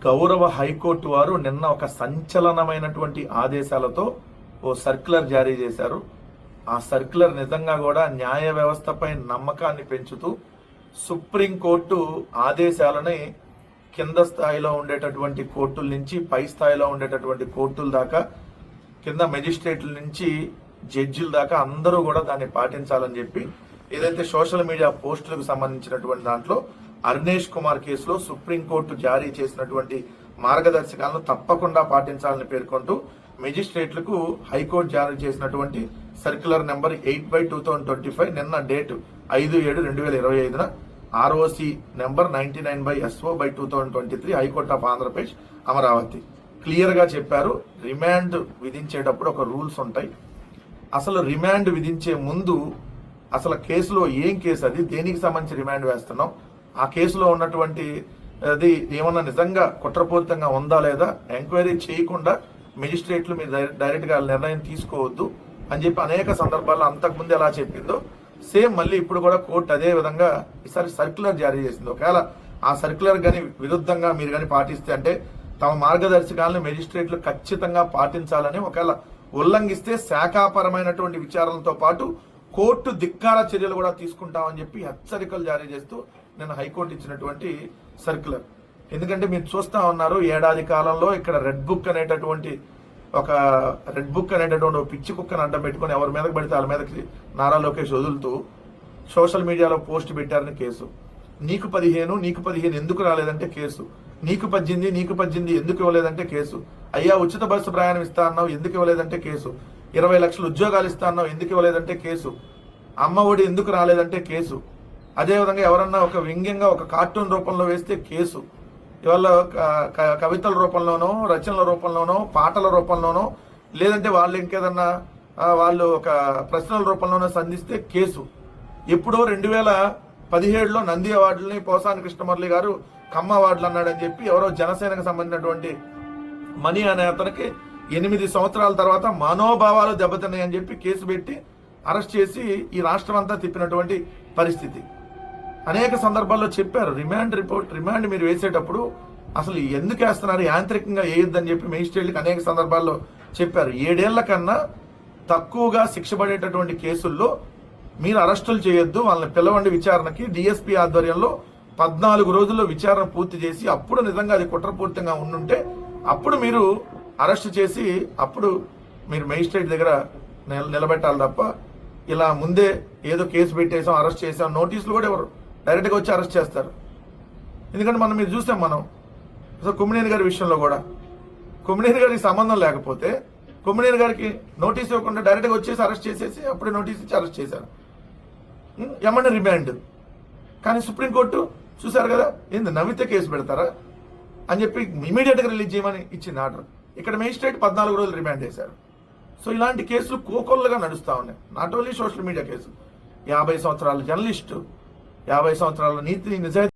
గౌరవ హైకోర్టు వారు నిన్న ఒక సంచలనమైనటువంటి ఆదేశాలతో ఓ సర్క్యులర్ జారీ చేశారు. ఆ సర్క్యులర్ నిజంగా కూడా న్యాయ వ్యవస్థపై నమ్మకాన్ని పెంచుతూ సుప్రీంకోర్టు ఆదేశాలని కింద స్థాయిలో ఉండేటటువంటి కోర్టుల నుంచి పై స్థాయిలో ఉండేటటువంటి కోర్టుల దాకా కింద మెజిస్ట్రేట్ల నుంచి జడ్జిల దాకా అందరూ కూడా దాన్ని పాటించాలని చెప్పి ఏదైతే సోషల్ మీడియా పోస్టులకు సంబంధించినటువంటి దాంట్లో అర్నేష్ కుమార్ కేసులో సుప్రీంకోర్టు జారీ చేసినటువంటి మార్గదర్శకాలను తప్పకుండా పాటించాలని పేర్కొంటూ మెజిస్ట్రేట్లకు హైకోర్టు జారీ చేసినటువంటి circular number eight by two thousand twenty five నిన్న డేట్ ఐదు ఏడు రెండు వేల ఇరవై ఐదున ROC number ninety nine by SO by two thousand twenty three high court of Andhra Pradesh Amaravati. క్లియర్గా చెప్పారు రిమాండ్ విధించేటప్పుడు ఒక రూల్స్ ఉంటాయి. అసలు రిమాండ్ విధించే ముందు అసలు కేసులో ఏం కేసు అది? దేనికి సంబంధించి రిమాండ్ వేస్తున్నాం? ఆ కేసులో ఉన్నటువంటి అది ఏమన్నా నిజంగా కుట్రపూరితంగా ఉందా లేదా ఎంక్వైరీ చేయకుండా మెజిస్ట్రేట్లు మీరు డైరెక్ట్గా నిర్ణయం తీసుకోవద్దు అని చెప్పి అనేక సందర్భాల్లో అంతకుముందు ఎలా చెప్పిందో సేమ్ మళ్ళీ ఇప్పుడు కూడా కోర్టు అదే విధంగా ఈసారి సర్క్యులర్ జారీ చేసింది. ఒకవేళ ఆ సర్క్యులర్ కానీ విరుద్ధంగా మీరు కానీ పాటిస్తే అంటే తమ మార్గదర్శకాలను మెజిస్ట్రేట్లు ఖచ్చితంగా పాటించాలని ఒకవేళ ఉల్లంఘిస్తే శాఖాపరమైనటువంటి విచారణలతో పాటు కోర్టు ధిక్కార చర్యలు కూడా తీసుకుంటామని చెప్పి హెచ్చరికలు జారీ చేస్తూ నిన్న హైకోర్టు ఇచ్చినటువంటి సర్క్యులర్. ఎందుకంటే మీరు చూస్తా ఉన్నారు ఏడాది కాలంలో ఇక్కడ రెడ్ బుక్ అనేటటువంటి ఒక రెడ్ బుక్ అనేటటువంటి ఒక పిచ్చి కుక్కను అడ్డం పెట్టుకొని ఎవరి మీదకి పడితే వాళ్ళ మీదకి నారా లోకేష్ వదులుతూ సోషల్ మీడియాలో పోస్ట్ పెట్టారని కేసు. నీకు పదిహేను నీకు పదిహేను ఎందుకు రాలేదంటే కేసు. నీకు పద్దెనిమిది నీకు పద్దెనిమిది ఎందుకు ఇవ్వలేదంటే కేసు. అయ్యా ఉచిత బస్సు ప్రయాణం ఇస్తా అన్నావు ఎందుకు ఇవ్వలేదంటే కేసు. ఇరవై లక్షలు ఉద్యోగాలు ఇస్తా అన్నావు ఎందుకు ఇవ్వలేదంటే కేసు. అమ్మ ఒడి ఎందుకు రాలేదంటే కేసు. అదేవిధంగా ఎవరన్నా ఒక వ్యంగ్యంగా ఒక కార్టూన్ రూపంలో వేస్తే కేసు. ఇవాళ కవితల రూపంలోనో రచనల రూపంలోనో పాటల రూపంలోనో లేదంటే వాళ్ళు ఇంకేదన్నా వాళ్ళు ఒక ప్రశ్నల రూపంలోనో సంధిస్తే కేసు. ఎప్పుడో రెండు వేల పదిహేడులో నంది అవార్డులని పోసాని కృష్ణమురళి గారు కమ్మ అవార్డులు అన్నాడని చెప్పి ఎవరో జనసేనకు సంబంధించినటువంటి మనీ అనే అతనికి ఎనిమిది సంవత్సరాల తర్వాత మనోభావాలు దెబ్బతిన్నాయని చెప్పి కేసు పెట్టి అరెస్ట్ చేసి ఈ రాష్ట్రం అంతా తిప్పినటువంటి పరిస్థితి. అనేక సందర్భాల్లో చెప్పారు రిమాండ్ రిపోర్ట్ రిమాండ్ మీరు వేసేటప్పుడు అసలు ఎందుకు వేస్తున్నారు? యాంత్రికంగా వేయొద్దని చెప్పి మెజిస్ట్రేట్లకు అనేక సందర్భాల్లో చెప్పారు. ఏడేళ్ళ కన్నా తక్కువగా శిక్ష పడేటటువంటి కేసుల్లో మీరు అరెస్టులు చేయొద్దు వాళ్ళని పిలవండి విచారణకి. డిఎస్పీ ఆధ్వర్యంలో పద్నాలుగు రోజుల్లో విచారణ పూర్తి చేసి అప్పుడు నిజంగా అది కుట్రపూరితంగా ఉండుంటే అప్పుడు మీరు అరెస్ట్ చేసి అప్పుడు మీరు మెజిస్ట్రేట్ దగ్గర నిల- నిలబెట్టాలి తప్ప ఇలా ముందే ఏదో కేసు పెట్టేసాం అరెస్ట్ చేసాం నోటీసులు కూడా ఎవరు డైరెక్ట్గా వచ్చి అరెస్ట్ చేస్తారు. ఎందుకంటే మనం మీరు చూసాం మనం. అసలు కుమ్మినేని గారి విషయంలో కూడా. కుమ్మినేని గారికి సంబంధం లేకపోతే కుమ్మినేని గారికి నోటీస్ ఇవ్వకుండా డైరెక్ట్గా వచ్చేసి అరెస్ట్ చేసేసి అప్పుడే నోటీస్ ఇచ్చి అరెస్ట్ చేశారు. ఏమన్నా రిమాండ్. కానీ సుప్రీంకోర్టు చూశారు కదా ఏంది నవ్వితే కేసు పెడతారా? అని చెప్పి ఇమీడియట్గా రిలీజ్ చేయమని ఇచ్చింది ఆర్డర్. ఇక్కడ మేజిస్ట్రేట్ పద్నాలుగు రోజులు రిమాండ్ చేశారు. సో ఇలాంటి కేసులు కోకొల్లగా నడుస్తూ ఉన్నాయి. Not only social media case. యాభై సంవత్సరాల జర్నలిస్టు యాభై సంవత్సరాల నీతిని నిజాయితీ